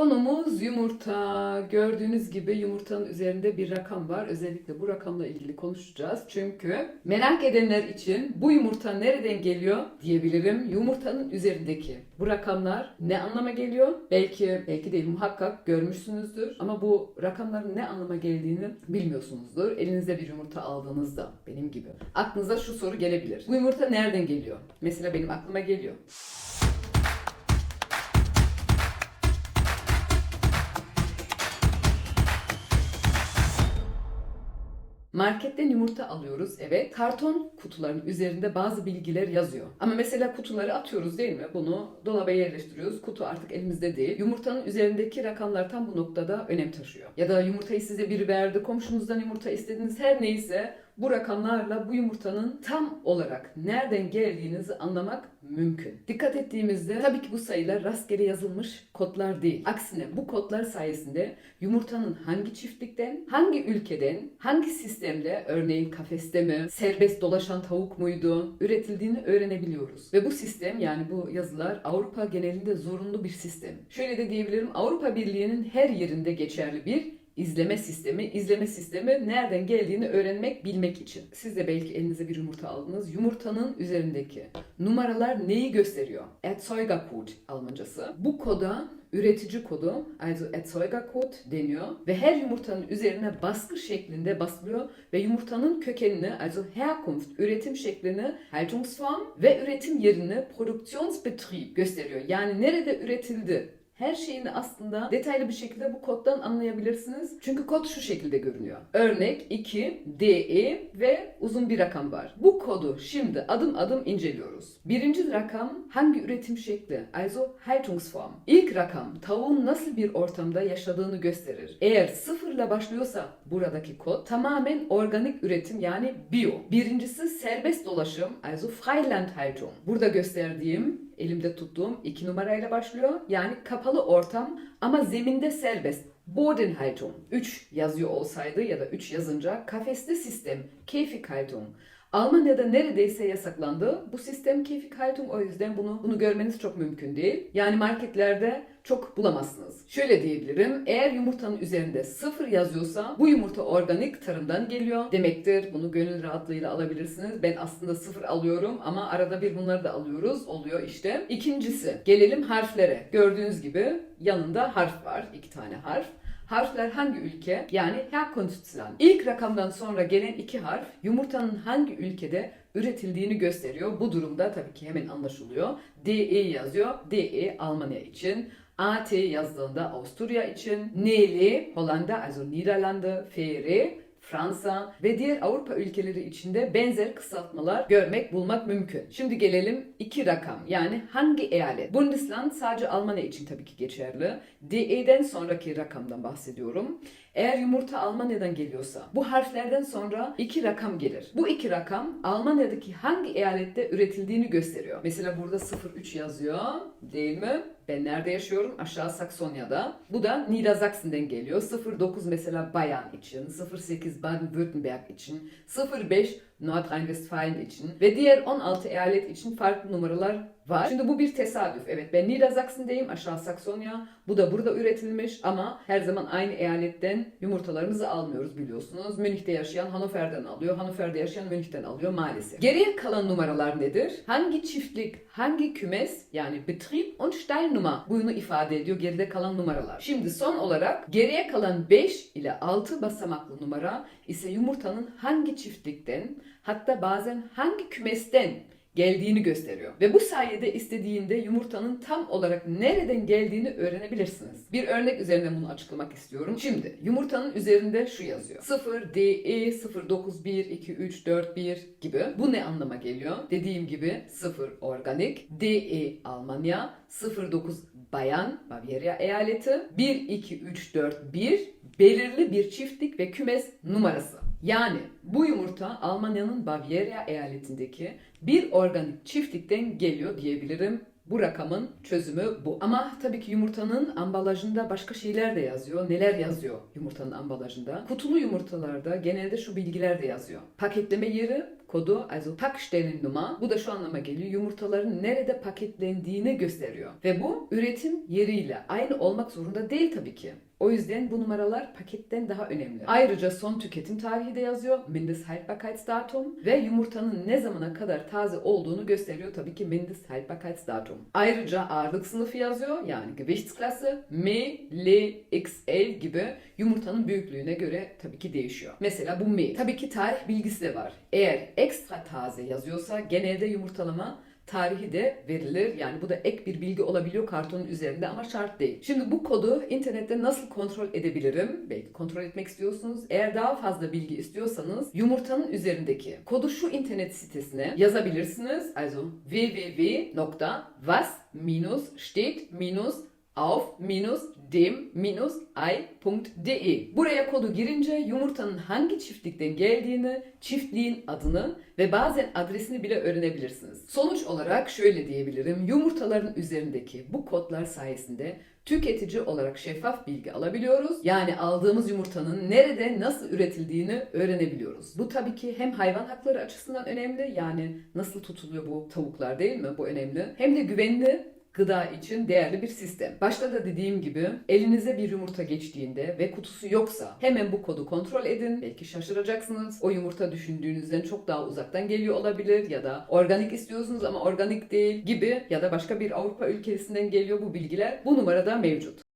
Konumuz yumurta. Gördüğünüz gibi yumurtanın üzerinde bir rakam var. Özellikle bu rakamla ilgili konuşacağız. Çünkü merak edenler için bu yumurta nereden geliyor diyebilirim. Yumurtanın üzerindeki bu rakamlar ne anlama geliyor? Belki belki değil muhakkak görmüşsünüzdür. Ama bu rakamların ne anlama geldiğini bilmiyorsunuzdur. Elinize bir yumurta aldığınızda benim gibi aklınıza şu soru gelebilir. Bu yumurta nereden geliyor? Mesela benim aklıma geliyor. Marketten yumurta alıyoruz evet. Karton kutuların üzerinde bazı bilgiler yazıyor. Ama mesela kutuları atıyoruz değil mi? Bunu dolaba yerleştiriyoruz. Kutu artık elimizde değil. Yumurtanın üzerindeki rakamlar tam bu noktada önem taşıyor. Ya da yumurtayı size biri verdi, komşunuzdan yumurta istediniz her neyse bu rakamlarla bu yumurtanın tam olarak nereden geldiğinizi anlamak mümkün. Dikkat ettiğimizde tabii ki bu sayılar rastgele yazılmış kodlar değil. Aksine bu kodlar sayesinde yumurtanın hangi çiftlikten, hangi ülkeden, hangi sistemle, örneğin kafeste mi, serbest dolaşan tavuk muydu, üretildiğini öğrenebiliyoruz. Ve bu sistem yani bu yazılar Avrupa genelinde zorunlu bir sistem. Şöyle de diyebilirim Avrupa Birliği'nin her yerinde geçerli bir izleme sistemi. İzleme sistemi nereden geldiğini öğrenmek, bilmek için. Siz de belki elinize bir yumurta aldınız. Yumurtanın üzerindeki numaralar neyi gösteriyor? Erzeugercode Almancası. Bu koda üretici kodu, also Erzeugercode deniyor ve her yumurtanın üzerine baskı şeklinde basılıyor ve yumurtanın kökenini, also Herkunft, üretim şeklini, Haltungsform ve üretim yerini, Produktionsbetrieb gösteriyor. Yani nerede üretildi, her şeyini aslında detaylı bir şekilde bu koddan anlayabilirsiniz. Çünkü kod şu şekilde görünüyor. Örnek 2, DE ve uzun bir rakam var. Bu kodu şimdi adım adım inceliyoruz. Birinci rakam hangi üretim şekli? Also Haltungsform. İlk rakam tavuğun nasıl bir ortamda yaşadığını gösterir. Eğer sıfırla başlıyorsa buradaki kod tamamen organik üretim yani bio. Birincisi serbest dolaşım also Freilandhaltung. Burada gösterdiğim elimde tuttuğum iki numarayla başlıyor. Yani kapalı ortam ama zeminde serbest. Bodenhaltung. 3 yazıyor olsaydı ya da 3 yazınca kafeste sistem. Käfighaltung. Almanya'da neredeyse yasaklandı. Bu sistem Käfighaltung o yüzden bunu bunu görmeniz çok mümkün değil. Yani marketlerde çok bulamazsınız. Şöyle diyebilirim. Eğer yumurtanın üzerinde sıfır yazıyorsa bu yumurta organik tarımdan geliyor demektir. Bunu gönül rahatlığıyla alabilirsiniz. Ben aslında sıfır alıyorum ama arada bir bunları da alıyoruz. Oluyor işte. İkincisi gelelim harflere. Gördüğünüz gibi yanında harf var. iki tane harf. Harfler hangi ülke? Yani Herkunftsland. İlk rakamdan sonra gelen iki harf yumurtanın hangi ülkede üretildiğini gösteriyor. Bu durumda tabii ki hemen anlaşılıyor. DE yazıyor. DE Almanya için. AT yazdığında Avusturya için. NL Hollanda also Niederlande. FR Fransa ve diğer Avrupa ülkeleri içinde benzer kısaltmalar görmek, bulmak mümkün. Şimdi gelelim iki rakam yani hangi eyalet? Bundesland sadece Almanya için tabii ki geçerli. DE'den sonraki rakamdan bahsediyorum. Eğer yumurta Almanya'dan geliyorsa bu harflerden sonra iki rakam gelir. Bu iki rakam Almanya'daki hangi eyalette üretildiğini gösteriyor. Mesela burada 03 yazıyor değil mi? Ben nerede yaşıyorum? Aşağı Saksonya'da. Bu da Niedersachsen'den geliyor. 09 mesela Bayern için, 08 Baden-Württemberg için, 05 Nordrhein-Westfalen için ve diğer 16 eyalet için farklı numaralar var. Şimdi bu bir tesadüf. Evet ben Niedersachsen'deyim, aşağı Saksonya. Bu da burada üretilmiş ama her zaman aynı eyaletten yumurtalarımızı almıyoruz biliyorsunuz. Münih'te yaşayan Hannover'den alıyor, Hannover'de yaşayan Münih'ten alıyor maalesef. Geriye kalan numaralar nedir? Hangi çiftlik, hangi kümes yani Betrieb und Stallnummer bunu ifade ediyor geride kalan numaralar. Şimdi son olarak geriye kalan 5 ile 6 basamaklı numara ise yumurtanın hangi çiftlikten hatta bazen hangi kümesten geldiğini gösteriyor. Ve bu sayede istediğinde yumurtanın tam olarak nereden geldiğini öğrenebilirsiniz. Bir örnek üzerinden bunu açıklamak istiyorum. Şimdi yumurtanın üzerinde şu yazıyor. 0 DE 091 2 3 4 1 gibi. Bu ne anlama geliyor? Dediğim gibi 0 organik, DE Almanya, 09 Bayan, Bavyera eyaleti, 1 2 3 4 1 belirli bir çiftlik ve kümes numarası. Yani bu yumurta Almanya'nın Bavyera eyaletindeki bir organik çiftlikten geliyor diyebilirim. Bu rakamın çözümü bu. Ama tabii ki yumurtanın ambalajında başka şeyler de yazıyor. Neler yazıyor yumurtanın ambalajında? Kutulu yumurtalarda genelde şu bilgiler de yazıyor. Paketleme yeri, kodu also Packstellennummer bu da şu anlama geliyor yumurtaların nerede paketlendiğini gösteriyor. Ve bu üretim yeriyle aynı olmak zorunda değil tabii ki. O yüzden bu numaralar paketten daha önemli. Ayrıca son tüketim tarihi de yazıyor. Mindesthaltbarkeitsdatum ve yumurtanın ne zamana kadar taze olduğunu gösteriyor tabii ki Mindesthaltbarkeitsdatum. Ayrıca ağırlık sınıfı yazıyor. Yani Gewichtsklasse M, L, XL gibi yumurtanın büyüklüğüne göre tabii ki değişiyor. Mesela bu M. Tabii ki tarih bilgisi de var. Eğer ekstra taze yazıyorsa genelde yumurtalama tarihi de verilir. Yani bu da ek bir bilgi olabiliyor kartonun üzerinde ama şart değil. Şimdi bu kodu internette nasıl kontrol edebilirim? Belki kontrol etmek istiyorsunuz. Eğer daha fazla bilgi istiyorsanız yumurtanın üzerindeki kodu şu internet sitesine yazabilirsiniz. Also www.was-steht-auf-dem-ei.de Buraya kodu girince yumurtanın hangi çiftlikten geldiğini, çiftliğin adını ve bazen adresini bile öğrenebilirsiniz. Sonuç olarak şöyle diyebilirim. Yumurtaların üzerindeki bu kodlar sayesinde tüketici olarak şeffaf bilgi alabiliyoruz. Yani aldığımız yumurtanın nerede nasıl üretildiğini öğrenebiliyoruz. Bu tabii ki hem hayvan hakları açısından önemli. Yani nasıl tutuluyor bu tavuklar değil mi? Bu önemli. Hem de güvenli gıda için değerli bir sistem. Başta da dediğim gibi elinize bir yumurta geçtiğinde ve kutusu yoksa hemen bu kodu kontrol edin. Belki şaşıracaksınız. O yumurta düşündüğünüzden çok daha uzaktan geliyor olabilir ya da organik istiyorsunuz ama organik değil gibi ya da başka bir Avrupa ülkesinden geliyor bu bilgiler. Bu numarada mevcut.